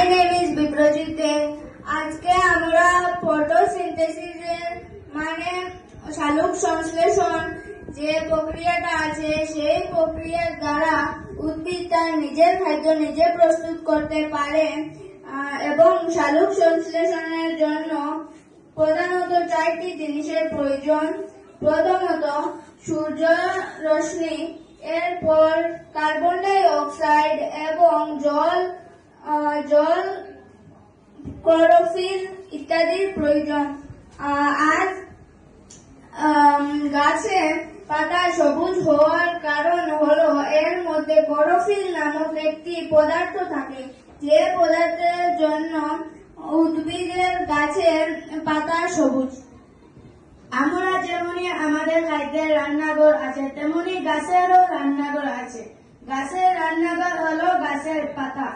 My name is Biprajit Dey আজকে আমরা ফটোসিনথেসিসের মানে শালুক সংশ্লেষণ যে প্রক্রিয়াটা আছে, সেই প্রক্রিয়ার দ্বারা উদ্ভিদ তার নিজের খাদ্য নিজে প্রস্তুত করতে পারে এবং শালুক সংশ্লেষণের জন্য প্রধানত চারটি জিনিসের প্রয়োজন। প্রথমত সূর্য রশ্মি, এরপর কার্বন ডাই অক্সাইড জল, ক্লোরোফিল ইত্যাদির প্রয়োজন। আজ গাছে পাতা সবুজ হওয়ার কারণ হলো এর মধ্যে ক্লোরোফিল নামক একটি পদার্থ থাকে। যে পদার্থের জন্য উদ্ভিদের গাছের পাতা সবুজ। আমরা যেমনি আমাদের খাদ্যের রান্নাঘর আছে তেমনি গাছেরও রান্নাঘর আছে। গাছের রান্নাঘর হলো গাছের পাতা।